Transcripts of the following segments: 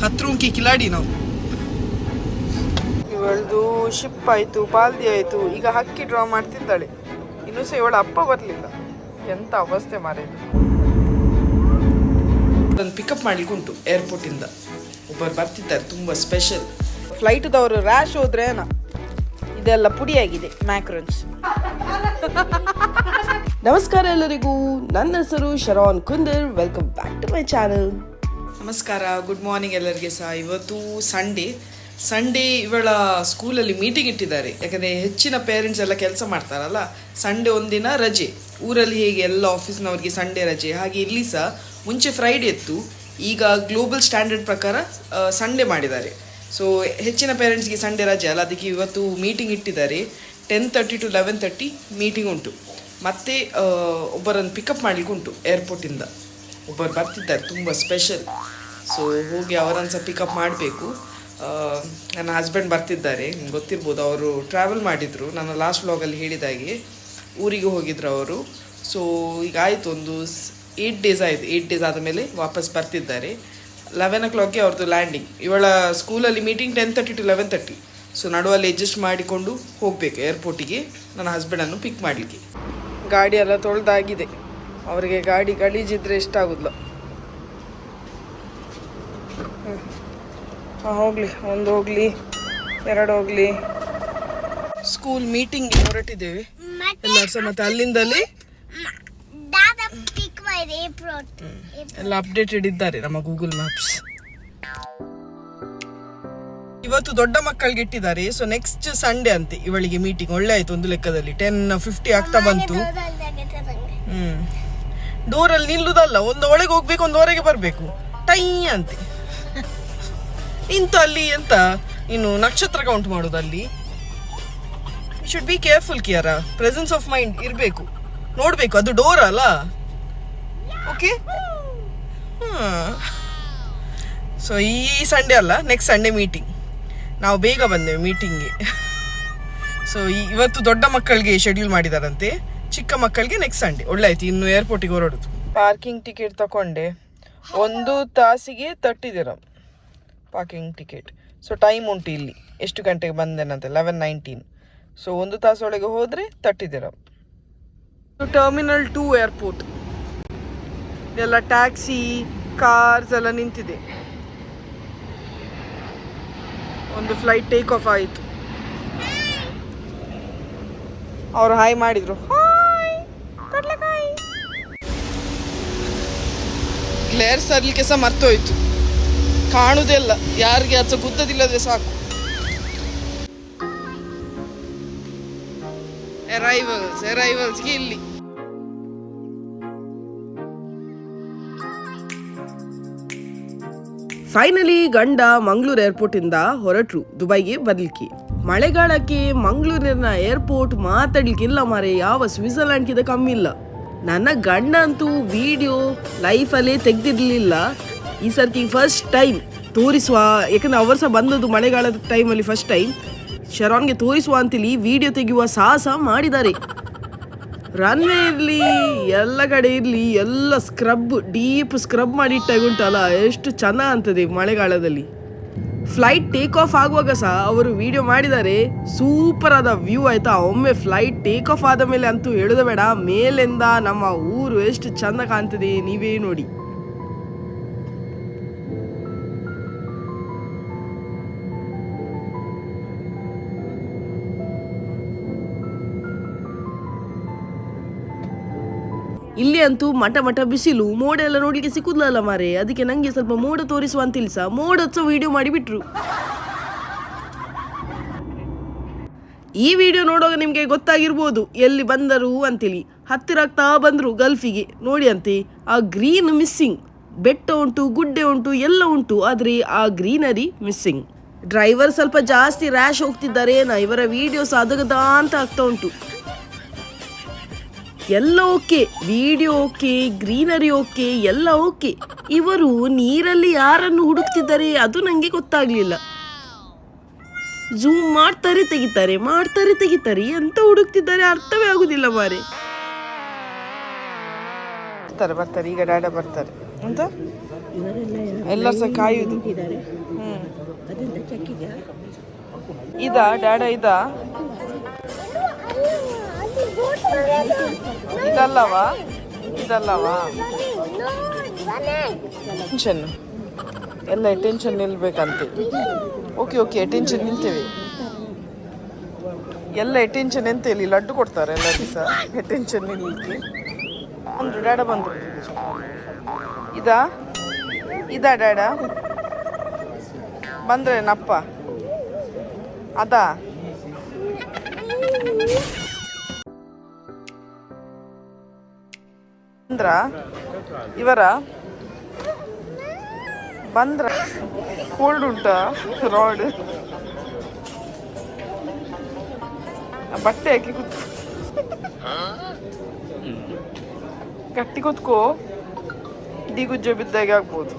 ಕತ್ರುಂಕಿ ಕಿಲಾಡಿ ನಾವು. ಇವಳದು ಶಿಪ್ ಆಯ್ತು ಪಾಲ್ದಿ ಆಯ್ತು ಈಗ ಹಕ್ಕಿ ಡ್ರಾ ಮಾಡ್ತಿದ್ದಾಳೆ. ಇನ್ನೂ ಸಹ ಇವಳ ಅಪ್ಪ ಬರಲಿಲ್ಲ. ಎಂತ ಅವಸ್ಥೆ ಮಾರೇದು ಅದನ್ನು ಪಿಕಪ್ ಮಾಡ್ಲಿಕ್ಕೆ ಉಂಟು ಏರ್ಪೋರ್ಟ್ ಇಂದ. ಒಬ್ಬರು ಬರ್ತಿದ್ದಾರೆ ತುಂಬಾ ಸ್ಪೆಷಲ್ ಫ್ಲೈಟ್ದವರು ರ್ಯಾಶ್ ಹೋದ್ರೆ ಏನ. ಇದೆಲ್ಲ ಪುಡಿಯಾಗಿದೆ ಮ್ಯಾಕ್ರೋನ್ಸ್ ನಮಸ್ಕಾರ ಎಲ್ಲರಿಗೂ. ನನ್ನ ಹೆಸರು Sharan Kundar. Welcome back to my channel ನಮಸ್ಕಾರ ಗುಡ್ ಮಾರ್ನಿಂಗ್ ಎಲ್ಲರಿಗೆ ಸಹ. ಇವತ್ತು ಸಂಡೇ ಸಂಡೇ ಇವಳ ಸ್ಕೂಲಲ್ಲಿ ಮೀಟಿಂಗ್ ಇಟ್ಟಿದ್ದಾರೆ. ಯಾಕಂದರೆ ಹೆಚ್ಚಿನ ಪೇರೆಂಟ್ಸ್ ಎಲ್ಲ ಕೆಲಸ ಮಾಡ್ತಾರಲ್ಲ. ಸಂಡೇ ಒಂದಿನ ರಜೆ. ಊರಲ್ಲಿ ಹೇಗೆ ಎಲ್ಲ ಆಫೀಸ್ನವ್ರಿಗೆ ಸಂಡೇ ರಜೆ. ಹಾಗೆ ಇಲ್ಲಿ ಸಹ ಮುಂಚೆ ಫ್ರೈಡೇ ಇತ್ತು. ಈಗ ಗ್ಲೋಬಲ್ ಸ್ಟ್ಯಾಂಡರ್ಡ್ ಪ್ರಕಾರ ಸಂಡೇ ಮಾಡಿದ್ದಾರೆ. ಸೊ ಹೆಚ್ಚಿನ ಪೇರೆಂಟ್ಸ್ಗೆ ಸಂಡೇ ರಜೆ ಅಲ್ಲ. ಅದಕ್ಕೆ ಇವತ್ತು ಮೀಟಿಂಗ್ ಇಟ್ಟಿದ್ದಾರೆ. Ten thirty to eleven thirty meeting ಉಂಟು. ಮತ್ತೆ ಒಬ್ಬರನ್ನು ಪಿಕಪ್ ಮಾಡಲಿಕ್ಕೆ ಉಂಟು ಏರ್ಪೋರ್ಟಿಂದ ಒಬ್ಬರು ಬರ್ತಿದ್ದಾರೆ. ತುಂಬ ಸ್ಪೆಷಲ್ ಸೊ ಹೋಗಿ ಅವರನ್ನು ಸಹ ಪಿಕಪ್ ಮಾಡಬೇಕು. ನನ್ನ ಹಸ್ಬೆಂಡ್ ಬರ್ತಿದ್ದಾರೆ. ನಿಮ್ಗೆ ಗೊತ್ತಿರ್ಬೋದು, ಅವರು ಟ್ರಾವೆಲ್ ಮಾಡಿದರು. ನನ್ನ ಲಾಸ್ಟ್ ವ್ಲಾಗಲ್ಲಿ ಹೇಳಿದಾಗೆ, ಊರಿಗೆ ಹೋಗಿದ್ರು ಅವರು. ಸೊ ಈಗ ಆಯಿತು, ಒಂದು ಏಯ್ಟ್ ಡೇಸ್ ಆಯಿತು. ಏಯ್ಟ್ ಡೇಸ್ ಆದಮೇಲೆ ವಾಪಸ್ ಬರ್ತಿದ್ದಾರೆ. ಲೆವೆನ್ ಓ ಕ್ಲಾಕ್ಗೆ ಅವ್ರದ್ದು ಲ್ಯಾಂಡಿಂಗ್ ಇವಳ ಸ್ಕೂಲಲ್ಲಿ meeting ten thirty to eleven thirty so ನಡುವಲ್ಲಿ adjust ಮಾಡಿಕೊಂಡು ಹೋಗಬೇಕು ಏರ್ಪೋರ್ಟಿಗೆ ನನ್ನ ಹಸ್ಬೆಂಡನ್ನು ಪಿಕ್ ಮಾಡಲಿಕ್ಕೆ. ಗಾಡಿ ಎಲ್ಲ ತೊಳೆದಾಗಿದೆ. ಅವರಿಗೆ ಗಾಡಿ ಗಲೀಜಿದ್ರೆ ಇಷ್ಟ ಆಗುದಿಲ್ಲ ಹೋಗಲಿ. ಒಂದು ಹೋಗಲಿ ಎರಡು ಹೋಗ್ಲಿ. ಸ್ಕೂಲ್ ಮೀಟಿಂಗ್ ಹೊರಟಿದ್ದೇವೆ. ಎಲ್ಲರೂ ಸಹ ಮತ್ತೆ ಅಲ್ಲಿಂದಲ್ಲಿ. ಎಲ್ಲ ಅಪ್ಡೇಟೆಡ್ ಇದ್ದಾರೆ ನಮ್ಮ ಗೂಗಲ್ ಮ್ಯಾಪ್ಸ್ ಇವತ್ತು ದೊಡ್ಡ ಮಕ್ಕಳಿಗೆ ಇಟ್ಟಿದ್ದಾರೆ. ಸೊ ನೆಕ್ಸ್ಟ್ ಸಂಡೇ ಅಂತೆ ಇವಳಿಗೆ ಮೀಟಿಂಗ್ ಒಳ್ಳೆ ಆಯ್ತು ಒಂದು ಲೆಕ್ಕದಲ್ಲಿ. ಟೆನ್ ಫಿಫ್ಟಿ ಆಗ್ತಾ ಬಂತು. ಹ್ಮ್. ಡೋರಲ್ಲಿ ನಿಲ್ಲುದಲ್ಲ. ಒಂದು ಒಳಗೆ ಹೋಗ್ಬೇಕು ಒಂದು ಹೊರಗೆ ಬರಬೇಕು. ಟೈ ಅಂತೆ. ಇಂತ ಅಲ್ಲಿ ಎಂತ ಇನ್ನು ನಕ್ಷತ್ರ ಕೌಂಟ್ ಮಾಡೋದಲ್ಲಿ ಶುಡ್ ಬಿ ಕೇರ್ಫುಲ್ ಕಿಯರ ಪ್ರೆಸೆನ್ಸ್ ಆಫ್ ಮೈಂಡ್ ಇರಬೇಕು. ನೋಡಬೇಕು, ಅದು ಡೋರ್ ಅಲ್ಲ. ಓಕೆ ಸೊ ಈ ಸಂಡೇ ಅಲ್ಲ ನೆಕ್ಸ್ಟ್ ಸಂಡೇ ಮೀಟಿಂಗ್ ನಾವು ಬೇಗ ಬಂದೆವು ಮೀಟಿಂಗ್ಗೆ ಸೊ ಇವತ್ತು ದೊಡ್ಡ ಮಕ್ಕಳಿಗೆ ಶೆಡ್ಯೂಲ್ ಮಾಡಿದಾರಂತೆ. ಚಿಕ್ಕ ಮಕ್ಕಳಿಗೆ ನೆಕ್ಸ್ಟ್ ಸಂಡೇ ಒಳ್ಳೆ ಆಯ್ತು ಇನ್ನು ಏರ್ಪೋರ್ಟಿಗೆ ಹೊರಡುದು. ಪಾರ್ಕಿಂಗ್ ಟಿಕೆಟ್ ತಕೊಂಡೆ. ಒಂದು ತಾಸಿಗೆ thirty parking ticket so time ಉಂಟು ಇಲ್ಲಿ. ಎಷ್ಟು ಗಂಟೆಗೆ ಬಂದೇನಂತೆ? ಲೆವೆನ್ ನೈನ್ಟೀನ್ ಸೊ ಒಂದು ತಾಸೊಳಗೆ ಹೋದರೆ ತಟ್ಟಿದ್ದೀರ ಸೊ ಟರ್ಮಿನಲ್ ಟೂ ಏರ್ಪೋರ್ಟ್ ಎಲ್ಲ ಟ್ಯಾಕ್ಸಿ ಕಾರ್ಸ್ ಎಲ್ಲ ನಿಂತಿದೆ. ಒಂದು ಫ್ಲೈಟ್ ಟೇಕ್ ಆಫ್ ಆಯಿತು. ಅವರು ಹಾಯ್ ಮಾಡಿದ್ರು. ಗ್ಲೇರ್ ಸರ್ಲಿಕ್ಕೆ ಸಹ ಮರ್ತೋಯ್ತು. ಕಾಣುದೇ ಇಲ್ಲ. ಯಾರಿಗೆ ಅದು ಗುದ್ದದಿಲ್ಲದೆ ಸಾಕು. ಅರೈವಲ್ಸ್ ಅರೈವಲ್ಸ್ಗೆ ಇಲ್ಲಿ ಫೈನಲಿ ಗಂಡ ಮಂಗಳೂರು ಏರ್ಪೋರ್ಟ್ ಇಂದ ಹೊರಟ್ರು. ದುಬೈಗೆ ಬರ್ಲಿಕ್ಕೆ. ಮಳೆಗಾಲಕ್ಕೆ ಮಂಗಳೂರಿನ ಏರ್ಪೋರ್ಟ್ ಮಾತಾಡ್ಲಿಕ್ಕಿಲ್ಲ ಮಾರೆ. ಯಾವ ಸ್ವಿಟ್ಜರ್ಲ್ಯಾಂಡ್ಗಿಂತ ಕಮ್ಮಿ ಇಲ್ಲ. ನನ್ನ ಗಂಡ ಅಂತೂ ವಿಡಿಯೋ ಲೈಫಲ್ಲೇ ತೆಗ್ದಿರ್ಲಿಲ್ಲ. ಈ ಸರ್ತಿ ಫಸ್ಟ್ ಟೈಮ್ ತೋರಿಸುವ, ಯಾಕಂದ್ರೆ ಅವರು ಸಹ ಬಂದದ್ದು ಮಳೆಗಾಲದ ಟೈಮಲ್ಲಿ ಫಸ್ಟ್ ಟೈಮ್ ಶರಾನ್ಗೆ ತೋರಿಸುವ ಅಂತೇಳಿ ವಿಡಿಯೋ ತೆಗೆಯುವ ಸಾಹಸ ಮಾಡಿದ್ದಾರೆ. ರನ್ವೇ ಇರಲಿ, ಎಲ್ಲ ಕಡೆ ಇರಲಿ, ಎಲ್ಲ ಸ್ಕ್ರಬ್ ಡೀಪ್ ಸ್ಕ್ರಬ್ ಮಾಡಿ ಉಂಟಲ್ಲ ಎಷ್ಟು ಚೆನ್ನ ಅಂತದೆ ಮಳೆಗಾಲದಲ್ಲಿ. ಫ್ಲೈಟ್ ಟೇಕ್ ಆಫ್ ಆಗುವಾಗ ಸಹ ಅವರು ವಿಡಿಯೋ ಮಾಡಿದ್ದಾರೆ. ಸೂಪರ್ ಆದ ವ್ಯೂ ಆಯ್ತಾ? ಒಮ್ಮೆ ಫ್ಲೈಟ್ ಟೇಕ್ ಆಫ್ ಆದ ಮೇಲೆ ಅಂತೂ ಹೇಳೋದು ಬೇಡ. ಮೇಲಿಂದ ನಮ್ಮ ಊರು ಎಷ್ಟು ಚೆಂದ ಕಾಣ್ತದೆ ನೀವೇ ನೋಡಿ. ಇಲ್ಲಿ ಅಂತೂ ಮಠ ಮಠ ಬಿಸಿಲು, ಮೋಡ ಎಲ್ಲ ನೋಡ್ಲಿಕ್ಕೆ ಸಿಕ್ಕುದಲ್ಲ ಮಾರೆ. ಅದಕ್ಕೆ ನಂಗೆ ಸ್ವಲ್ಪ ಮೋಡ ತೋರಿಸುವ ಅಂತ ಸಹ ಮೋಡ ವಿಡಿಯೋ ಮಾಡಿಬಿಟ್ರು. ಈ ವಿಡಿಯೋ ನೋಡುವಾಗ ನಿಮಗೆ ಗೊತ್ತಾಗಿರ್ಬೋದು, ಎಲ್ಲಿ ಬಂದರು ಅಂತೇಳಿ ಹತ್ತಿರ ಆಗ್ತಾ ಬಂದರು ಗಲ್ಫಿಗೆ. ನೋಡಿ ಅಂತೆ, ಆ ಗ್ರೀನ್ ಮಿಸ್ಸಿಂಗ್ ಬೆಟ್ಟ ಉಂಟು, ಗುಡ್ಡೆ ಉಂಟು, ಎಲ್ಲ ಉಂಟು, ಆದರೆ ಆ ಗ್ರೀನರಿ ಮಿಸ್ಸಿಂಗ್ ಡ್ರೈವರ್ ಸ್ವಲ್ಪ ಜಾಸ್ತಿ ರ್ಯಾಶ್ ಹೋಗ್ತಿದ್ದಾರೆ ಏನ ಇವರ ವಿಡಿಯೋಸ್ ಅದಗದ ಅಂತ ಆಗ್ತಾ ಉಂಟು. ಎಲ್ಲ okay. Video okay greenery okay ಎಲ್ಲ ಓಕೆ. ಇವರು ನೀರಲ್ಲಿ ಯಾರನ್ನು ಹುಡುಕ್ತಿದ್ದಾರೆ ಅದು ನನಗೆ ಗೊತ್ತಾಗ್ಲಿಲ್ಲ. ಝೂಮ್ ಮಾಡ್ತಾರೆ ತೆಗಿತಾರೆ ಮಾಡ್ತಾರೆ ತೆಗಿತಾರೆ. ಎಂತ ಹುಡುಕ್ತಿದ್ದಾರೆ ಅರ್ಥವೇ ಆಗುದಿಲ್ಲ ಮಾರೆ. ಬರ್ತಾರೆ ಬರ್ತಾರೆ ಈಗ ಡಾಡ ಬರ್ತಾರೆ. ಅಂತ ಎಲ್ಲರೂ ಸಹ ಕಾಯುದು ಇದ ಇದಾ ಡ್ಯಾಡ ಇದಾ? ಇದಲ್ಲವಾ? ಇದಲ್ಲವಾ? ಟೆನ್ಷನ್ ಎಲ್ಲ ಟೆನ್ಷನ್ ನಿಲ್ಬೇಕಂತೆ. ಓಕೆ ಓಕೆ ಟೆನ್ಷನ್ ನಿಲ್ತೀವಿ. ಎಲ್ಲ ಟೆನ್ಷನ್ ಎಂತ ಇಲ್ಲಿ ಲಡ್ಡು ಕೊಡ್ತಾರೆ ಎಲ್ಲ ದಿವಸ. ಅಟೆನ್ಷನ್ ನಿಲ್ಲಿಕ್ಕೆ ಬಂದ್ರು ಡ್ಯಾಡ ಬಂದರು. ಇದಾ? ಇದಾ ಡ್ಯಾಡ ಬಂದ್ರೆ ನಪ್ಪ. ಅದಾ? ಬಂದ್ರ, ಇವರ ಬಂದ್ರ ಕೋಲ್ಡ್ ಉಂಟಾ ರಾಡ್ ಬಟ್ಟೆ ಹಾಕಿ ಕೂತ್ ಗಟ್ಟಿ ಕೂತ್ಕೋ. ದಿಗುಜ್ಜೆ ಬಿದ್ದಾಗೆ ಆಗ್ಬೋದು.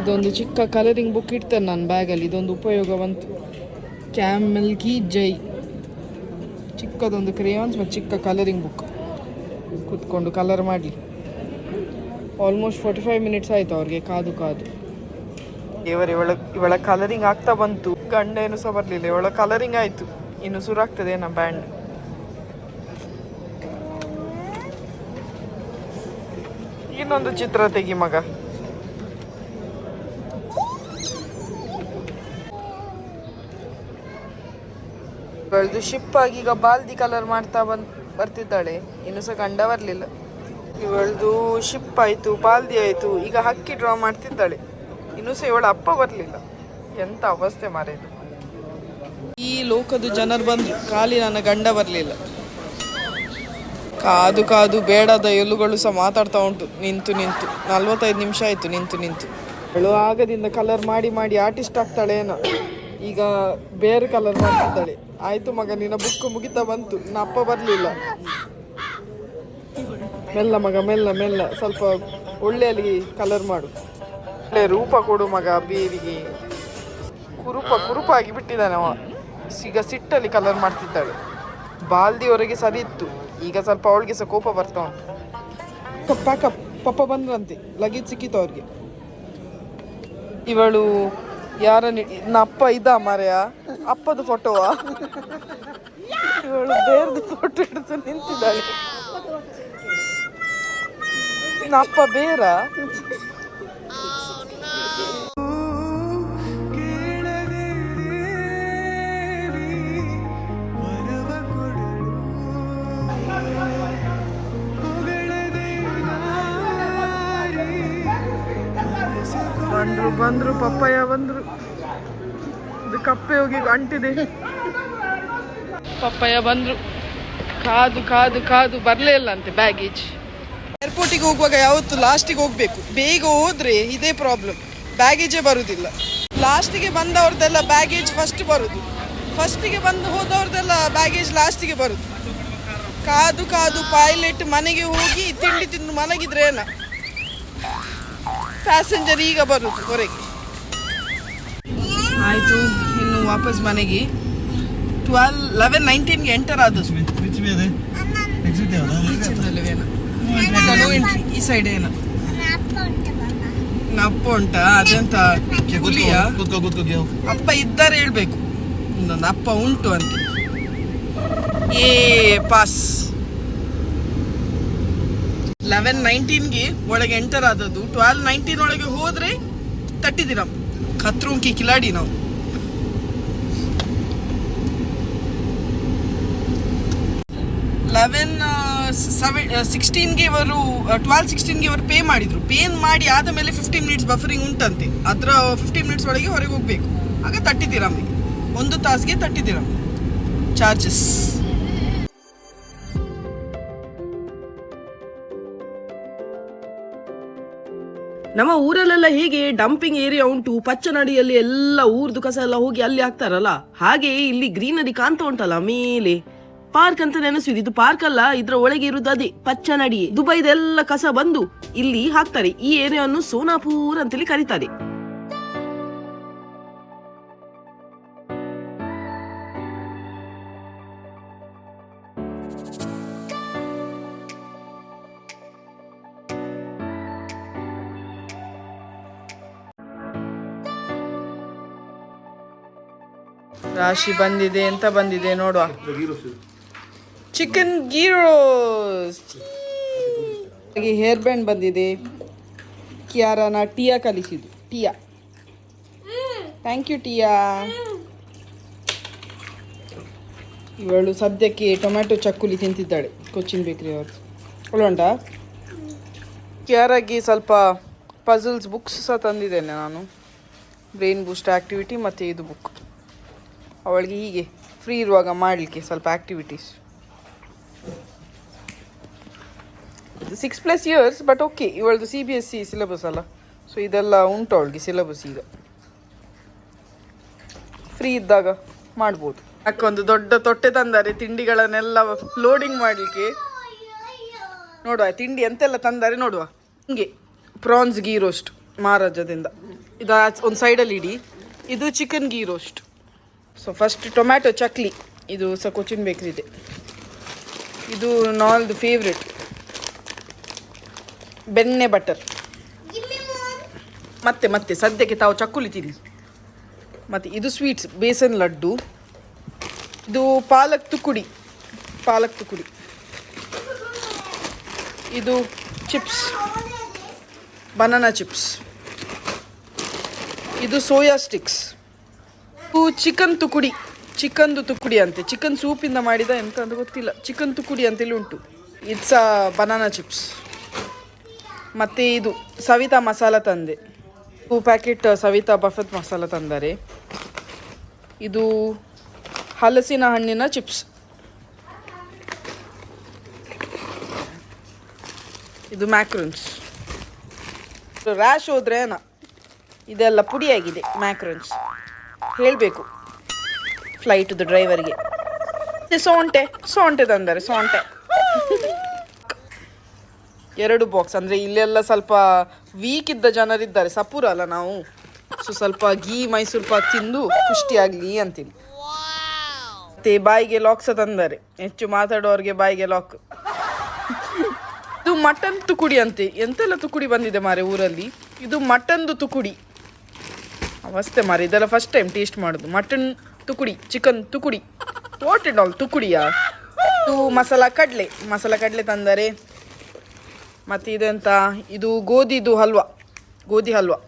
ಇದೊಂದು ಚಿಕ್ಕ ಕಲರಿಂಗ್ ಬುಕ್ ಇಡ್ತೇನೆ ನಾನು ಬ್ಯಾಗಲ್ಲಿ ಇದೊಂದು ಉಪಯೋಗ ಬಂತು ಕ್ಯಾಮ್ ಕಿ ಜೈ. ಚಿಕ್ಕದೊಂದು ಕ್ರೇಯಾನ್ಸ್ ಮತ್ತು ಚಿಕ್ಕ ಕಲರಿಂಗ್ ಬುಕ್ ಕೂತ್ಕೊಂಡು ಕಲರ್ ಮಾಡಲಿ. ಆಲ್ಮೋಸ್ಟ್ ಫೋರ್ಟಿ ಫೈವ್ ಮಿನಿಟ್ಸ್ ಆಯಿತು ಅವ್ರಿಗೆ, ಕಾದು ಕಾದು. ಇವರು ಇವಳ ಇವಳ ಕಲರಿಂಗ್ ಆಗ್ತಾ ಬಂತು. ಗಂಡ ಏನು ಸಹ ಬರಲಿಲ್ಲ, ಇವಳ ಕಲರಿಂಗ್ ಆಯಿತು. ಇನ್ನು ಸುರಾಗ್ತದೆ ನಮ್ಮ ಬ್ಯಾಂಡ್ ಇನ್ನೊಂದು ಚಿತ್ರ ತೆಗಿ ಮಗ. ಬೆಳೆದು ಶಿಪ್ ಆಗಿ ಈಗ ಬಾಲ್ದಿ ಕಲರ್ ಮಾಡ್ತಾ ಬಂದ್ ಬರ್ತಿದ್ದಾಳೆ. ಇನ್ನು ಸಹ ಗಂಡ ಬರಲಿಲ್ಲ. ಇವಳದು ಶಿಪ್ ಆಯಿತು, ಪಾಲ್ದಿ ಆಯಿತು, ಈಗ ಹಕ್ಕಿ ಡ್ರಾ ಮಾಡ್ತಿದ್ದಾಳೆ. ಇನ್ನು ಸಹ ಇವಳ ಅಪ್ಪ ಬರಲಿಲ್ಲ. ಎಂಥ ಅವಸ್ಥೆ ಮಾರಿದು ಈ ಲೋಕದ ಜನರು ಬಂದ್ರು ಖಾಲಿ ನನ್ನ ಗಂಡ ಬರಲಿಲ್ಲ. ಕಾದು ಕಾದು ಬೇಡದ ಎಲುಗಳು ಸಹ ಮಾತಾಡ್ತಾ ಉಂಟು. ನಿಂತು ನಿಂತು. ನಲ್ವತ್ತೈದು ನಿಮಿಷ ಆಯಿತು, ನಿಂತು ನಿಂತು. ಅವಳು ಆಗದಿಂದ ಕಲರ್ ಮಾಡಿ ಮಾಡಿ ಆರ್ಟಿಸ್ಟ್ ಆಗ್ತಾಳೆ ಏನೋ. ಈಗ ಬೇರೆ ಕಲರ್ ಮಾಡ್ತಿದ್ದಾಳೆ. ಆಯ್ತು ಮಗ, ನಿನ್ನ ಬುಕ್ ಮುಗಿತಾ ಬಂತು. ನನ್ನ ಅಪ್ಪ ಬರಲಿಲ್ಲ. ಮೆಲ್ಲ ಮಗ, ಮೆಲ್ಲ ಮೆಲ್ಲ. ಸ್ವಲ್ಪ ಒಳ್ಳೆಯಲ್ಲಿ ಕಲರ್ ಮಾಡು. ಒಳ್ಳೆ ರೂಪ ಕೊಡು ಮಗ ಬೇರಿಗೆ ಕುರುಪ ಕುರುಪ ಆಗಿ ಬಿಟ್ಟಿದ್ದಾನೆ ಅವ. ಈಗ ಸಿಟ್ಟಲ್ಲಿ ಕಲರ್ ಮಾಡ್ತಿದ್ದಾಳೆ. ಬಾಲ್ದಿವರೆಗೆ ಸರಿ ಇತ್ತು. ಈಗ ಸ್ವಲ್ಪ ಅವಳಿಗೆ ಸಹ ಕೋಪ ಬರ್ತಾ ಉಂಟು. ಪ್ಯಾಕಪ್ ಪಪ್ಪ ಬಂದ್ರಂತೆ. ಲಗೇಜ್ ಸಿಕ್ಕಿತ್ತು ಅವ್ರಿಗೆ. ಇವಳು ಯಾರ ಅಪ್ಪ ಇದ್ದ ಮಾರ್ಯ ಅಪ್ಪದ ಫೋಟೋವಾ ಇವಳು ಬೇರ್ದು ಫೋಟೋ ಹಿಡಿದು ನಿಂತಿದ್ದಾಳೆ. ಅಪ್ಪ ಬೇರ? ಬಂದ್ರು ಬಂದ್ರು ಪಪ್ಪಾಯ ಬಂದ್ರು. ಕಪ್ಪೆ ಹೋಗಿ ಅಂಟಿದೆ. ಪಪ್ಪಯ್ಯ ಬಂದ್ರು. ಕಾದು ಕಾದು ಕಾದು ಬರ್ಲೇ ಇಲ್ಲ ಅಂತೆ ಬ್ಯಾಗೇಜ್ ಏರ್ಪೋರ್ಟಿಗೆ ಹೋಗುವಾಗ ಯಾವತ್ತು ಲಾಸ್ಟಿಗೆ ಹೋಗ್ಬೇಕು. ಬೇಗ ಹೋದ್ರೆ ಇದೇ ಪ್ರಾಬ್ಲಮ್ ಬ್ಯಾಗೇಜೇ ಬರುದಿಲ್ಲ. ಲಾಸ್ಟಿಗೆ ಬಂದವ್ರದ್ದೆಲ್ಲ ಬ್ಯಾಗೇಜ್ ಫಸ್ಟ್ ಬರುದು. ಫಸ್ಟಿಗೆ ಬಂದು ಹೋದವ್ರದ್ದೆಲ್ಲ ಬ್ಯಾಗೇಜ್ ಲಾಸ್ಟಿಗೆ ಬರುದು. ಕಾದು ಕಾದು ಪೈಲಟ್ ಮನೆಗೆ ಹೋಗಿ ತಿಂಡಿ ತಿಂದು ಮಲಗಿದ್ರೆ ಏನ? ಪ್ಯಾಸೆಂಜರ್ ಈಗ ಬರುದು ಹೊರಗೆ. ಆಯಿತು ಇನ್ನು ವಾಪಸ್ ಮನೆಗೆ. ಟ್ವೆಲ್ ಲೆವೆನ್ ನೈನ್ಟೀನ್ಗೆ ಎಂಟರ್ ಆದ ಈ ಸೈಡ್ ಏನ. ಅಪ್ಪ ಉಂಟ ಅದೆಂತ ಅಪ್ಪ ಇದ್ದಾರೆ ಹೇಳ್ಬೇಕು. ಇನ್ನೊಂದು ಅಪ್ಪ ಉಂಟು ಅಂತ. ಏ ಪಾಸ್ ಲೆವೆನ್ ನೈನ್ಟೀನ್ಗೆ ಒಳಗೆ ಎಂಟರ್ ಆದದ್ದು. ಟ್ವೆಲ್ ನೈನ್ಟೀನ್ ಒಳಗೆ ಹೋದ್ರೆ ತಟ್ಟಿದ್ದೀರ ಖತ್ರುಂಕಿ ಕಿಲಾಡಿ ನಾವು. ಲೆವೆನ್ ಸೆವೆನ್ ಸಿಕ್ಸ್ಟೀನ್ಗೆ ಇವರು ಟ್ವೆಲ್ ಸಿಕ್ಸ್ಟೀನ್ಗೆ ಇವರು ಪೇ ಮಾಡಿದರು. ಪೇ ಮಾಡಿ ಆದ ಮೇಲೆ ಫಿಫ್ಟೀನ್ ಮಿನಿಟ್ಸ್ ಬಫರಿಂಗ್ ಉಂಟಂತೆ. ಅದರ ಫಿಫ್ಟೀನ್ ಮಿನಿಟ್ಸ್ ಒಳಗೆ ಹೊರಗೆ ಹೋಗಬೇಕು. ಆಗ ದಿರಮ್ಮಿಗೆ ಒಂದು ತಾಸಿಗೆ ತರ್ಟಿ ದಿರಮ್ ಚಾರ್ಜಸ್ ನಮ್ಮ ಊರಲ್ಲೆಲ್ಲ ಹೇಗೆ ಡಂಪಿಂಗ್ ಏರಿಯಾ ಉಂಟು, ಪಚ್ಚನಡಿಯಲ್ಲಿ ಎಲ್ಲ ಊರ್ದು ಕಸ ಎಲ್ಲ ಹೋಗಿ ಅಲ್ಲಿ ಹಾಕ್ತಾರಲ್ಲ? ಹಾಗೆ ಇಲ್ಲಿ ಗ್ರೀನರಿ ಕಾಣ್ತಾ ಉಂಟಲ್ಲ ಮೇಲೆ. ಪಾರ್ಕ್ ಅಂತ ನೆನೆಸಿದ್ ಇದು ಪಾರ್ಕ್ ಅಲ್ಲ, ಇದ್ರ ಒಳಗೆ ಇರುವುದು ಅದೇ, ಪಚ್ಚನಡಿ. ದುಬೈದೆಲ್ಲ ಕಸ ಬಂದು ಇಲ್ಲಿ ಹಾಕ್ತಾರೆ. ಈ ಏರಿಯಾವನ್ನು ಸೋನಾಪುರ್ ಅಂತೇಳಿ ಕರೀತಾರೆ. ರಾಶಿ ಬಂದಿದೆ ಅಂತ ಬಂದಿದೆ, ನೋಡುವ. ಚಿಕನ್ ಹಾಗೆ ಹೇರ್ ಬ್ಯಾಂಡ್ ಬಂದಿದೆ. ಕ್ಯಾರನ ಟಿಯಾ ಕಲಿಸಿದ್ದು. ಟಿಯಾ. Thank you Tia. ಇವಳು ಸದ್ಯಕ್ಕೆ ಟೊಮ್ಯಾಟೊ ಚಕ್ಕುಲಿ ತಿಂತಿದ್ದಾಳೆ, ಕೊಚ್ಚಿನ ಬೇಕ್ರಿ ಅವ್ರದ್ದು ಒಳ್ಳುಂಟಾ ಕ್ಯಾರಾಗಿ ಸ್ವಲ್ಪ ಪಝಲ್ಸ್ ಬುಕ್ಸ್ ಸಹ ತಂದಿದ್ದೇನೆ ನಾನು. ಬ್ರೈನ್ ಬೂಸ್ಟ್ ಆ್ಯಕ್ಟಿವಿಟಿ ಮತ್ತು ಇದು ಬುಕ್ ಅವಳಿಗೆ ಹೀಗೆ ಫ್ರೀ ಇರುವಾಗ ಮಾಡಲಿಕ್ಕೆ ಸ್ವಲ್ಪ activities six plus years but okay ಇವಳದು C B S C syllabus ಅಲ್ಲ. ಸೊ ಇದೆಲ್ಲ ಉಂಟು ಅವಳಿಗೆ ಸಿಲೆಬಸ್ ಈಗ. ಫ್ರೀ ಇದ್ದಾಗ ಮಾಡ್ಬೋದು. ಅಕ್ಕೊಂದು ದೊಡ್ಡ ತೊಟ್ಟೆ ತಂದಾರೆ ತಿಂಡಿಗಳನ್ನೆಲ್ಲ ಲೋಡಿಂಗ್ ಮಾಡಲಿಕ್ಕೆ? ನೋಡುವ, ತಿಂಡಿ ಎಂತೆಲ್ಲ ತಂದಾರೆ ನೋಡುವ. ಹಿಂಗೆ ಪ್ರಾನ್ಸ್ ಗೀ ರೋಸ್ಟ್ ಮಹಾರಾಜದಿಂದ ಇದು ಒಂದು ಸೈಡಲ್ಲಿ ಇಡಿ. ಇದು chicken ghee roast so first tomato chakli ಇದು ಸ ಕೊಚಿನ್ ಬೇಕ್ರಿದೆ ಇದು ನಾಲ್ದು ಫೇವ್ರೆಟ್ ಬೆಣ್ಣೆ ಬಟರ್. ಮತ್ತೆ ಮತ್ತೆ, ಸದ್ಯಕ್ಕೆ ತಾವು ಚಕ್ಕುಲಿ ತಿನ್ನಿ. ಮತ್ತು ಇದು ಸ್ವೀಟ್ಸ್ ಬೇಸನ್ ಲಡ್ಡು. ಇದು ಪಾಲಕ್ ತುಕುಡಿ. ಪಾಲಕ್ ತುಕುಡಿ. ಇದು ಚಿಪ್ಸ್ ಬನಾನಾ ಚಿಪ್ಸ್ ಇದು ಸೋಯಾ ಸ್ಟಿಕ್ಸ್ ಇದು ಚಿಕನ್ ತುಕುಡಿ ಚಿಕನ್ದು ತುಕುಡಿ ಅಂತೆ. ಚಿಕನ್ ಸೂಪಿಂದ ಮಾಡಿದ ಎಂತ ಅಂತ ಗೊತ್ತಿಲ್ಲ. ಚಿಕನ್ ತುಕುಡಿ ಅಂತೇಳಿ ಉಂಟು. ಇಟ್ಸ್ ಬನಾನಾ ಚಿಪ್ಸ್ ಮತ್ತು ಇದು ಸವಿತಾ ಮಸಾಲ ತಂದೆ. ಟೂ ಪ್ಯಾಕೆಟ್ ಸವಿತಾ ಬಫತ್ ಮಸಾಲ ತಂದರೆ. ಇದು ಹಲಸಿನ ಹಣ್ಣಿನ ಚಿಪ್ಸ್ ಇದು ಮ್ಯಾಕ್ರೋನ್ಸ್ ರ್ಯಾಶ್ ಹೋದ್ರೆ ಇದೆಲ್ಲ ಪುಡಿಯಾಗಿದೆ ಮ್ಯಾಕ್ರನ್ಸ್ ಹೇಳಬೇಕು. ಫ್ಲೈಟ್ದು ಡ್ರೈವರ್ಗೆ ಸೋಂಟೆ ಸೋಂಟೆ ತಂದರೆ, ಸೋಂಟೆ. ಎರಡು ಬಾಕ್ಸ್ ಅಂದರೆ ಇಲ್ಲೆಲ್ಲ ಸ್ವಲ್ಪ ವೀಕ್ ಇದ್ದ ಜನರಿದ್ದಾರೆ ಸಪೂರ ಅಲ್ಲ ನಾವು. ಸೊ ಸ್ವಲ್ಪ ಗೀ ಮೈಸೂರು ಪಾಕ್ ತಿಂದು ಪುಷ್ಟಿಯಾಗಲಿ ಅಂತೀನಿ. ಮತ್ತೆ ಬಾಯಿಗೆ ಲಾಕ್ ಸಹ ತಂದಾರೆ. ಹೆಚ್ಚು ಮಾತಾಡೋರಿಗೆ ಬಾಯಿಗೆ ಲಾಕ್ ಇದು ಮಟನ್ ತುಕುಡಿ ಅಂತೆ. ಎಂತೆಲ್ಲ ತುಕುಡಿ ಬಂದಿದೆ ಮಾರೆ ಊರಲ್ಲಿ? ಇದು ಮಟನ್ದು ತುಕುಡಿ. ಅವಸ್ಥೆ ಮಾರಿ. ಇದೆಲ್ಲ ಫಸ್ಟ್ ಟೈಮ್ ಟೇಸ್ಟ್ ಮಾಡೋದು. ಮಟನ್ ತುಕುಡಿ ಚಿಕನ್ ತುಕುಡಿ ವಾಟ್ ಇಟ್ ಆಲ್ ತುಕುಡಿಯಾ? ಇದು ಮಸಾಲ ಕಡಲೆ. ಮಸಾಲ ಕಡಲೆ ತಂದರೆ ಮತ್ತು ಇದೆಂತ? ಇದು ಗೋಧಿದು ಹಲ್ವಾ. ಗೋಧಿ ಹಲ್ವಾ.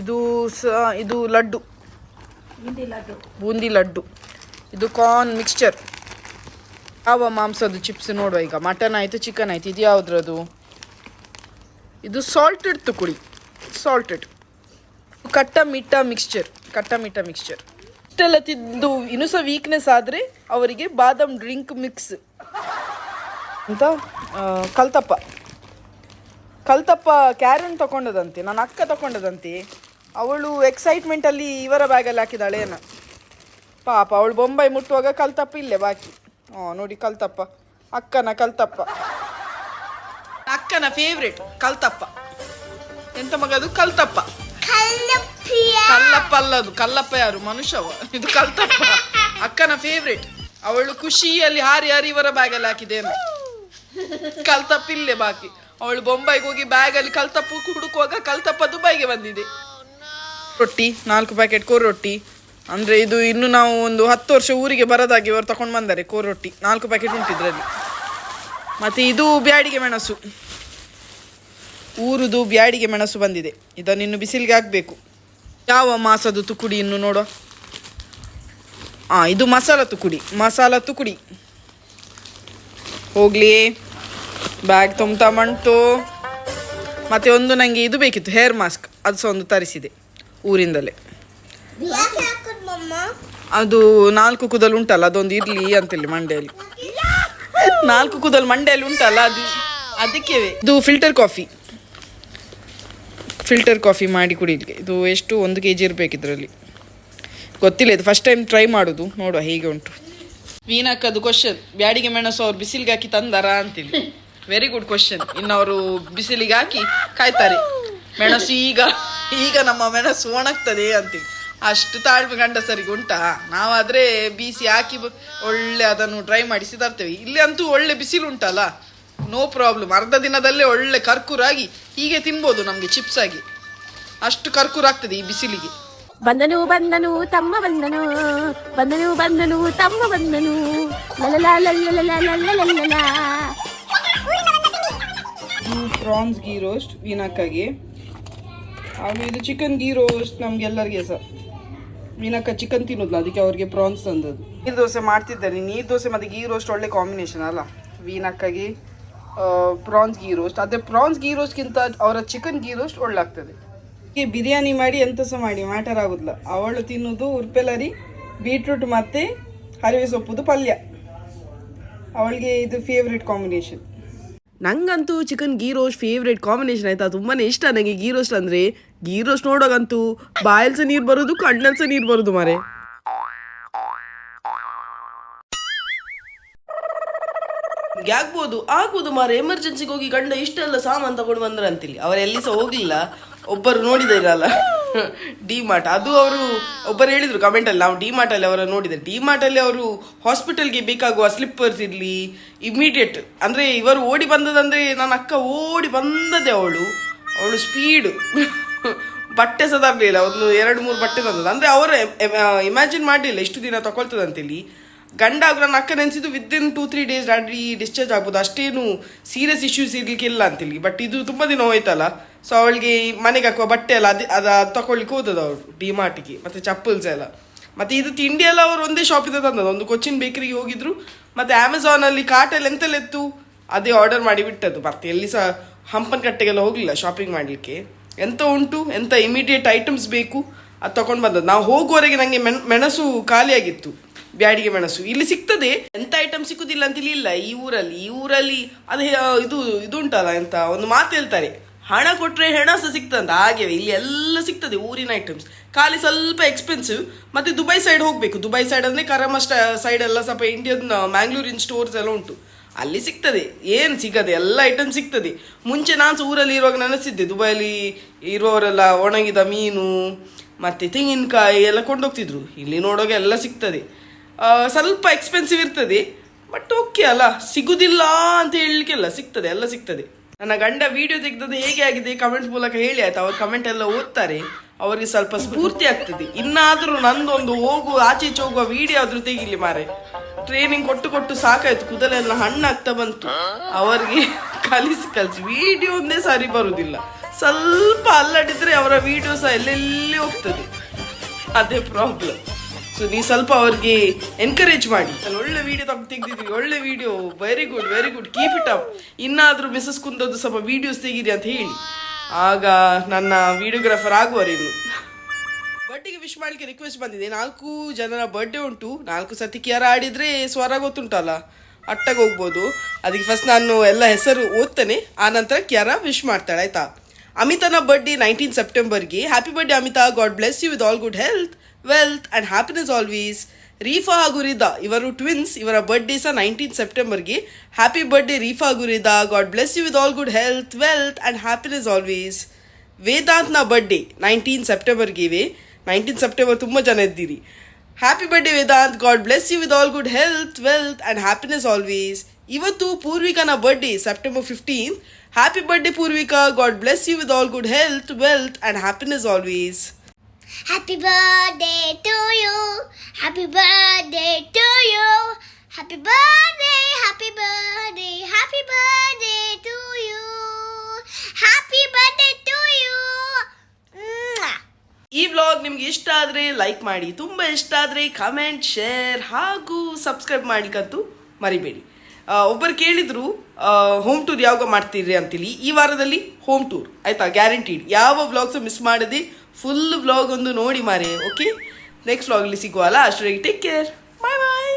ಇದು ಸ ಇದು ಲಡ್ಡು. ಬೂಂದಿ ಲಡ್ಡು. ಇದು ಕಾರ್ನ್ ಮಿಕ್ಸ್ಚರ್ ಯಾವ ಮಾಂಸದ್ದು ಚಿಪ್ಸ್ ನೋಡುವ ಈಗ? ಮಟನ್ ಆಯಿತು ಚಿಕನ್ ಆಯಿತು. ಇದು ಯಾವುದ್ರದು ಇದು ಸಾಲ್ಟೆಡ್ ತುಕುಡಿ. ಸಾಲ್ಟೆಡ್ ಕಟ್ಟ ಮಿಟ್ಟ ಮಿಕ್ಸ್ಚರ್ ಕಟ್ಟ ಮಿಟ್ಟ ಮಿಕ್ಸ್ಚರ್ ಇಷ್ಟೆಲ್ಲ ತಿಂದು ಇನ್ನೂ ಸಹ ವೀಕ್ನೆಸ್ ಆದರೆ ಅವರಿಗೆ ಬಾದಾಮ್ ಡ್ರಿಂಕ್ ಮಿಕ್ಸ್ ಅಂತ ಕಲ್ತಪ್ಪ. ಕಲ್ತಪ್ಪ ಕ್ಯಾರನ್ ತಗೊಂಡದಂತೆ ನನ್ನ ಅಕ್ಕ ತಗೊಂಡದಂತೆ ಅವಳು ಎಕ್ಸೈಟ್ಮೆಂಟಲ್ಲಿ ಇವರ ಬ್ಯಾಗಲ್ಲಿ ಹಾಕಿದಾಳೆ ಏನ ಪಾಪ, ಅವಳು ಬೊಂಬೈ ಮುಟ್ಟುವಾಗ ಕಲ್ತಪ್ಪ ಇಲ್ಲೇ ಬಾಕಿ. ಹಾಂ ನೋಡಿ ಕಲ್ತಪ್ಪ. ಅಕ್ಕನ ಕಲ್ತಪ್ಪ. ಅಕ್ಕನ ಫೇವ್ರೇಟ್ ಕಲ್ತಪ್ಪ. ಎಂತ ಮಗ ಅದು? ಕಲ್ತಪ್ಪ. ಕಲ್ಲಪ್ಪ ಅಲ್ಲದು ಕಲ್ಲಪ್ಪ ಯಾರು? ಮನುಷ್ಯವ? ಇದು ಕಲ್ತಪ್ಪ. ಅಕ್ಕನ ಫೇವ್ರೇಟ್ ಅವಳು ಖುಷಿಯಲ್ಲಿ ಹಾರಿ ಹಾರಿ ಇವರ ಬ್ಯಾಗಲ್ಲಿ ಹಾಕಿದ್ದೇನೆ. ಕಲ್ತಪ್ಪ ಇಲ್ಲೇ ಬಾಕಿ. ಅವಳು ಬೊಂಬೈಗೆ ಹೋಗಿ ಬ್ಯಾಗಲ್ಲಿ ಕಲ್ತಪ್ಪ ಹುಡುಕುವಾಗ ಕಲ್ತಪ್ಪ ದುಬೈಗೆ ಬಂದಿದೆ. ರೊಟ್ಟಿ, ನಾಲ್ಕು ಪ್ಯಾಕೆಟ್ ಕೋರ್ ರೊಟ್ಟಿ. ಅಂದ್ರೆ ಇದು ಇನ್ನು ನಾವು ಒಂದು ಹತ್ತು ವರ್ಷ ಊರಿಗೆ ಬರೋದಾಗಿ ಇವರು ತಕೊಂಡು ಬಂದಾರೆ ಕೋರ್ ರೊಟ್ಟಿ. ನಾಲ್ಕು ಪ್ಯಾಕೆಟ್ ಉಂಟು ಮತ್ತೆ ಮತ್ತು ಇದು ಬ್ಯಾಡಿಗೆ ಮೆಣಸು. ಊರುದು ಬ್ಯಾಡಿಗೆ ಮೆಣಸು ಬಂದಿದೆ. ಇದನ್ನು ಇನ್ನು ಬಿಸಿಲಿಗೆ ಹಾಕಬೇಕು. ಯಾವ ಮಾಸದ ತುಕುಡಿ ಇನ್ನು ನೋಡುವ? ಹಾಂ ಇದು ಮಸಾಲ ತುಕುಡಿ. ಮಸಾಲ ತುಕುಡಿ. ಹೋಗ್ಲಿ. ಬ್ಯಾಗ್ ತುಂಬ್ತಾ ಮಂಟು ಮತ್ತೆ ಒಂದು ನನಗೆ ಇದು ಬೇಕಿತ್ತು ಹೇರ್ ಮಾಸ್ಕ್ ಅದು ಸಹ ಒಂದು ತರಿಸಿದೆ ಊರಿಂದಲೇ. ಅದು ನಾಲ್ಕು ಕೂದಲು ಉಂಟಲ್ಲ ಅದೊಂದು ಇರಲಿ ಅಂತೇಳಿ ಮಂಡೆಯಲ್ಲಿ. ನಾಲ್ಕು ಕೂದಲು ಮಂಡೆಯಲ್ಲಿ ಉಂಟಲ್ಲ ಅದು ಅದಕ್ಕೆ ಇದು ಫಿಲ್ಟರ್ ಕಾಫಿ ಫಿಲ್ಟರ್ ಕಾಫಿ ಮಾಡಿ ಕುಡಿಲಿಕ್ಕೆ ಇದು ಎಷ್ಟು ಒಂದು ಕೆ ಜಿ ಇರಬೇಕು ಇದರಲ್ಲಿ. ಗೊತ್ತಿಲ್ಲ, ಇದು ಫಸ್ಟ್ ಟೈಮ್ ಟ್ರೈ ಮಾಡೋದು. ನೋಡುವ ಹೇಗೆ ಉಂಟು. ವೀನಕ್ಕದು ಕ್ವಶನ್ ಬ್ಯಾಡಿಗೆ ಮೆಣಸು ಅವ್ರು ಬಿಸಿಲಿಗೆ ಹಾಕಿ ತಂದಾರಾ ಅಂತೇಳಿ ವೆರಿ ಗುಡ್ ಕ್ವಶನ್ ಇನ್ನು ಅವರು ಬಿಸಿಲಿಗೆ ಹಾಕಿ ಕಾಯ್ತಾರೆ. ಮೆಣಸು ಈಗ ಈಗ ನಮ್ಮ ಮೆಣಸು ಒಣಗ್ತದೆ ಅಂತೇಳಿ ಅಷ್ಟು ತಾಳ್ಮೆ ಗಂಡಸರಿಗೆ ಉಂಟಾ? ನಾವಾದ್ರೆ ಬೀಸಿ ಹಾಕಿ ಒಳ್ಳೆ ಅದನ್ನು ಡ್ರೈ ಮಾಡಿಸಿ ತರ್ತೇವೆ ಇಲ್ಲಿ ಅಂತೂ ಒಳ್ಳೆ ಬಿಸಿಲು ಉಂಟಲ್ಲ? ನೋ ಪ್ರಾಬ್ಲಮ್ ಅರ್ಧ ದಿನದಲ್ಲೇ ಒಳ್ಳೆ ಕರ್ಕುರಾಗಿ ಹೀಗೆ ತಿನ್ಬೋದು ನಮಗೆ ಚಿಪ್ಸ್ ಆಗಿ ಅಷ್ಟು ಕರ್ಕುರ ಆಗ್ತದೆ ಈ ಬಿಸಿಲಿಗೆ ಬಂದನು ಬಂದನು ತಮ್ಮ ಬಂದನು ಬಂದನು ಬಂದನು ತಮ್ಮ ಬಂದನು ಪ್ರಾನ್ಸ್ ಗೀ ರೋಸ್ಟ್ ವೀನಕ್ಕಾಗಿ ಹಾಗೂ ಇದು ಚಿಕನ್ ಗೀ ರೋಸ್ಟ್ ನಮ್ಗೆಲ್ಲರಿಗೆ ಸಹ ವೀನಕ್ಕ ಚಿಕನ್ ತಿನ್ನೋದು ಅದಕ್ಕೆ ಅವ್ರಿಗೆ ಪ್ರಾನ್ಸ್ ತಂದದ್ದು ನೀರು ದೋಸೆ ಮಾಡ್ತಿದ್ದಾರೆ ನೀರು ದೋಸೆ ಮತ್ತು ಗೀ ರೋಸ್ಟ್ ಒಳ್ಳೆ ಕಾಂಬಿನೇಷನ್ ಅಲ್ಲ ವೀನಕ್ಕಾಗಿ ಪ್ರಾನ್ಸ್ ಗೀ ರೋಸ್ಟ್ ಅದೇ ಪ್ರಾನ್ಸ್ ಗೀ ರೋಸ್ಟ್ಗಿಂತ ಅವರ ಚಿಕನ್ ಗೀ ರೋಸ್ಟ್ ಒಳ್ಳಾಗ್ತದೆ. ಈ ಬಿರಿಯಾನಿ ಮಾಡಿ ಎಂತ ಸಹ ಮಾಡಿ ಮ್ಯಾಟರ್ ಆಗೋದಿಲ್ಲ. ಅವಳು ತಿನ್ನೋದು ಉರ್ಪೆಲರಿ ಬೀಟ್ರೂಟ್ ಮತ್ತು ಹರಿವೆ ಸೊಪ್ಪುದು ಪಲ್ಯ. ಅವಳಿಗೆ ಇದು ಫೇವ್ರೆಟ್ ಕಾಂಬಿನೇಷನ್ ನಂಗಂತೂ chicken ghee roast favourite combination ಆಯ್ತಾ? ತುಂಬಾ ಇಷ್ಟ ನನಗೆ ಗೀ ರೋಸ್ಟ್ ಅಂದ್ರೆ. ಗೀ ರೋಸ್ಟ್ ನೋಡೋಗಂತೂ ಬಾಯಲ್ಸ ಸಹ ನೀರು ಬರೋದು ಕಣ್ಣಲ್ಲಿ ಸಹ ನೀರು ಬರೋದು ಮಾರೆ. ಆಗ್ಬೋದು ಆಗ್ಬೋದು ಮಾರ ಎಮರ್ಜೆನ್ಸಿಗೆ ಹೋಗಿ ಗಂಡ ಇಷ್ಟೆಲ್ಲ ಸಾಮಾನು ತಗೊಂಡು ಬಂದ್ರ ಅಂತಿಲ್ಲಿ. ಅವ್ರ ಎಲ್ಲಿ ಸಹ ಹೋಗ್ಲಿಲ್ಲ. ಒಬ್ಬರು ನೋಡಿದಿರಲ್ಲ ಡಿ ಮಾರ್ಟ್ ಅದು ಅವರು, ಒಬ್ಬರು ಹೇಳಿದ್ರು ಕಮೆಂಟ್ ಅಲ್ಲಿ, ನಾವು ಡಿ ಮಾರ್ಟ್ ಅಲ್ಲಿ ಅವರ ನೋಡಿದ್ರೆ ಡಿ ಮಾರ್ಟ್ ಅಲ್ಲಿ ಅವರು ಹಾಸ್ಪಿಟಲ್ಗೆ ಬೇಕಾಗುವ ಸ್ಲಿಪ್ಪರ್ಸ್ ಇರ್ಲಿ ಇಮಿಡಿಯೇಟ್ ಅಂದ್ರೆ ಇವರು ಓಡಿ ಬಂದದಂದ್ರೆ ನನ್ನ ಅಕ್ಕ ಓಡಿ ಬಂದದೆ ಅವಳು. ಅವಳು ಸ್ಪೀಡು ಬಟ್ಟೆ ಸಹ ತರಲಿಲ್ಲ ಒಂದು ಎರಡು ಮೂರು ಬಟ್ಟೆ ತಂದದ್ದು ಅಂದ್ರೆ ಅವರು ಇಮ್ಯಾಜಿನ್ ಮಾಡಲಿಲ್ಲ ಇಷ್ಟು ದಿನ ತಗೊಳ್ತದಂತೇಳಿ ಗಂಡ ಆಗ ನನ್ನ ಅಕ್ಕ ನೆನೆಸಿದ್ದು within two three days daddy discharge ಆಗ್ಬೋದು. ಅಷ್ಟೇನು ಸೀರಿಯಸ್ ಇಶ್ಯೂಸ್ ಇರ್ಲಿಕ್ಕಿಲ್ಲ ಅಂತೇಳಿ ಬಟ್ ಇದು ತುಂಬ ದಿನ ಹೋಯ್ತಲ್ಲ. ಸೊ ಅವಳಿಗೆ ಮನೆಗೆ ಹಾಕುವ ಬಟ್ಟೆ ಎಲ್ಲ ಅದೇ ಅದು ತಗೊಳ್ಳಿಕ್ಕೆ ಹೋದದ್ದು ಅವರು ಡಿ ಮಾರ್ಟಿಗೆ ಮತ್ತು ಚಪ್ಪಲ್ಸ್ ಎಲ್ಲ. ಮತ್ತು ಇದು ತಿಂಡಿ ಎಲ್ಲ ಅವರು ಒಂದೇ ಶಾಪಿಂದ ತಂದದ್ದು. ಒಂದು ಕೊಚ್ಚಿನ್ ಬೇಕರಿಗೆ ಹೋಗಿದ್ರು. ಮತ್ತು ಅಮೆಝಾನಲ್ಲಿ ಕಾರ್ಟಲ್ಲಿ ಎಂತೆಲ್ಲ ಎತ್ತು ಅದೇ ಆರ್ಡರ್ ಮಾಡಿ ಬಿಟ್ಟದ್ದು. ಮತ್ತೆ ಎಲ್ಲಿ ಸಹ ಹಂಪನ್ ಕಟ್ಟೆಗೆಲ್ಲ ಹೋಗಲಿಲ್ಲ ಶಾಪಿಂಗ್ ಮಾಡಲಿಕ್ಕೆ. ಎಂತ ಉಂಟು? ಎಂತ ಇಮಿಡಿಯೇಟ್ ಐಟಮ್ಸ್ ಬೇಕು? ಅದು ತಗೊಂಡು ಬಂದದ್ದು. ನಾವು ಹೋಗುವವರೆಗೆ ನನಗೆ ಮೆಣ್ ಮೆಣಸು ಖಾಲಿಯಾಗಿತ್ತು. ಬ್ಯಾಡಿಗೆ ಮೆಣಸು. ಇಲ್ಲಿ ಸಿಗ್ತದೆ. ಎಂತ ಐಟಮ್ ಸಿಕ್ಕುದಿಲ್ಲ ಅಂತ ಇಲ್ಲಿ ಇಲ್ಲ. ಈ ಊರಲ್ಲಿ ಈ ಊರಲ್ಲಿ ಅದು ಇದು ಇದು ಉಂಟಲ್ಲ ಎಂತ, ಒಂದು ಮಾತು ಹೇಳ್ತಾರೆ. ಹಣ ಕೊಟ್ರೆ ಹೆಣ ಸಹ ಸಿಗ್ತದಂತ ಹಾಗೆ, ಇಲ್ಲಿ ಎಲ್ಲ ಸಿಗ್ತದೆ ಊರಿನ ಐಟಮ್ಸ್ ಖಾಲಿ ಸ್ವಲ್ಪ ಎಕ್ಸ್ಪೆನ್ಸಿವ್ ಮತ್ತೆ ದುಬೈ ಸೈಡ್ ಹೋಗ್ಬೇಕು. ದುಬೈ ಸೈಡ್ ಅಂದ್ರೆ ಕರಮ ಸೈಡ್ ಎಲ್ಲ ಸ್ವಲ್ಪ ಇಂಡಿಯನ್ ಮ್ಯಾಂಗ್ಳೂರಿನ ಸ್ಟೋರ್ಸ್ ಎಲ್ಲ ಉಂಟು. ಅಲ್ಲಿ ಸಿಗ್ತದೆ. ಏನು ಸಿಗದೆ, ಎಲ್ಲ ಐಟಮ್ ಸಿಗ್ತದೆ. ಮುಂಚೆ ನಾನು ಊರಲ್ಲಿ ಇರುವಾಗ ನೆನೆಸಿದ್ದೆ. ದುಬೈಲಿ ಇರುವವರೆಲ್ಲ ಒಣಗಿದ ಮೀನು, ಮತ್ತೆ ತೆಂಗಿನಕಾಯಿ ಎಲ್ಲ ಕೊಂಡೋಗ್ತಿದ್ರು. ಇಲ್ಲಿ ನೋಡುವಾಗ ಎಲ್ಲ ಸಿಗ್ತದೆ. ಸ್ವಲ್ಪ ಎಕ್ಸ್ಪೆನ್ಸಿವ್ ಇರ್ತದೆ ಬಟ್ ಓಕೆ ಅಲ್ಲ, ಸಿಗುದಿಲ್ಲ ಅಂತ ಹೇಳಲಿಕ್ಕೆಲ್ಲ ಸಿಗ್ತದೆ, ಎಲ್ಲ ಸಿಗ್ತದೆ. ನನ್ನ ಗಂಡ ವಿಡಿಯೋ ತೆಗ್ದದ್ದು ಹೇಗೆ ಆಗಿದೆ ಕಮೆಂಟ್ ಮೂಲಕ ಹೇಳಿ ಆಯ್ತು, ಅವ್ರ ಕಮೆಂಟ್ ಎಲ್ಲ ಓದ್ತಾರೆ, ಅವರಿಗೆ ಸ್ವಲ್ಪ ಸ್ಫೂರ್ತಿ ಆಗ್ತದೆ. ಇನ್ನಾದರೂ ನಂದೊಂದು ಹೋಗುವ ಆಚೆ ಹೋಗುವ ವಿಡಿಯೋ ಆದ್ರೂ ತೆಗಿಲಿ ಮಾರೆ. ಟ್ರೈನಿಂಗ್ ಕೊಟ್ಟು ಕೊಟ್ಟು ಸಾಕಾಯ್ತು, ಕೂದಲೆಲ್ಲ ಹಣ್ಣಾಗ್ತಾ ಬಂತು. ಅವರಿಗೆ ಕಲಿಸಿ ಕಲಿಸಿ ವಿಡಿಯೋ ಒಂದೇ ಸಾರಿ ಬರುವುದಿಲ್ಲ ಸ್ವಲ್ಪ ಅಲ್ಲಡಿದ್ರೆ ಅವರ ವಿಡಿಯೋ ಸಹ ಎಲ್ಲೆಲ್ಲಿ ಹೋಗ್ತದೆ? ಅದೇ ಪ್ರಾಬ್ಲಮ್ ಸೊ ನೀ ಸ್ವಲ್ಪ ಅವ್ರಿಗೆ ಎನ್ಕರೇಜ್ ಮಾಡಿ. ನಾನು ಒಳ್ಳೆ ವಿಡಿಯೋ ತಗೊಂಡು ತೆಗ್ದಿದ್ರಿ ಒಳ್ಳೆ video very good very good keep it up ಇನ್ನಾದರೂ ಮಿಸಸ್ ಕುಂದದ್ದು ಸ್ವಲ್ಪ ವಿಡಿಯೋಸ್ ತೆಗೀರಿ ಅಂತ ಹೇಳಿ. ಆಗ ನನ್ನ ವಿಡಿಯೋಗ್ರಾಫರ್ ಆಗುವರು ಇನ್ನು ಬರ್ಡೇಗೆ ವಿಶ್ ಮಾಡಲಿಕ್ಕೆ ರಿಕ್ವೆಸ್ಟ್ ಬಂದಿದೆ. ನಾಲ್ಕು ಜನರ ಬರ್ಡೇ ಉಂಟು. ನಾಲ್ಕು ಸತಿ ಯಾರು ಆಡಿದ್ರೆ ಸ್ವರ ಗೊತ್ತುಂಟಲ್ಲ. ಅಟ್ಟಾಗಿ ಹೋಗ್ಬೋದು. ಅದಕ್ಕೆ ಫಸ್ಟ್ ನಾನು ಎಲ್ಲ ಹೆಸರು ಓದ್ತೇನೆ. ಆ ನಂತರ ಕ್ಯಾರ ವಿಶ್ ಮಾಡ್ತಾಳೆ, ಆಯ್ತಾ? ಅಮಿತನ birthday nineteen ಸೆಪ್ಟೆಂಬರ್ಗೆ happy birthday Amita. God bless you with all good health wealth and happiness always Rifa ಹಾಗೂ ರಿದಾ ಇವರು ಟ್ವಿನ್ಸ್ ಇವರ ಬರ್ಡೇ ಸಹ ನೈನ್ಟೀನ್ ಸೆಪ್ಟೆಂಬರ್ಗೆ ಹ್ಯಾಪಿ ಬರ್ಡೇ ರೀಫಾ ಹಾಗೂ Rida God bless you with all good health wealth and happiness always ವೇದಾಂತ್ನ birthday nineteen ಸೆಪ್ಟೆಂಬರ್ಗೆ ಇವೆ nineteen September ತುಂಬ ಜನ ಇದ್ದೀರಿ happy birthday Vedant God bless you with all good health wealth and happiness always ಇವತ್ತು ಪೂರ್ವಿಕನ birthday September fifteen happy birthday Purvika God bless you with all good health wealth and happiness always Happy birthday to you. Happy birthday to you. Happy birthday, happy birthday, happy birthday to you. Happy birthday to you. ಈ vlog ನಿಮ್ಗೆ ಇಷ್ಟ ಆದರೆ like ಮಾಡಿ ತುಂಬ ಇಷ್ಟ ಆದರೆ comment share ಹಾಗೂ subscribe ಮಾಡ್ಲಿಕ್ಕಂತೂ ಮರಿಬೇಡಿ ಒಬ್ಬರು ಕೇಳಿದ್ರು ಹೋಮ್ ಟೂರ್ ಯಾವಾಗ ಮಾಡ್ತೀರಿ ಅಂತೇಳಿ ಈ ವಾರದಲ್ಲಿ ಹೋಮ್ ಟೂರ್ ಆಯ್ತಾ ಗ್ಯಾರಂಟಿಡ್ ಯಾವ ವ್ಲಾಗ್ಸ್ ಮಿಸ್ ಮಾಡದೆ ಫುಲ್ ಬ್ಲಾಗ್ ಒಂದು ನೋಡಿ ಮಾರಿ ಓಕೆ ನೆಕ್ಸ್ಟ್ ಫ್ಲಾಗ್ಲಿ ಸಿಗುವ ಅಲ್ಲ ಅಷ್ಟರಲ್ಲಿ ಟೇಕ್ ಕೇರ್ ಬಾಯ್ ಬಾಯ್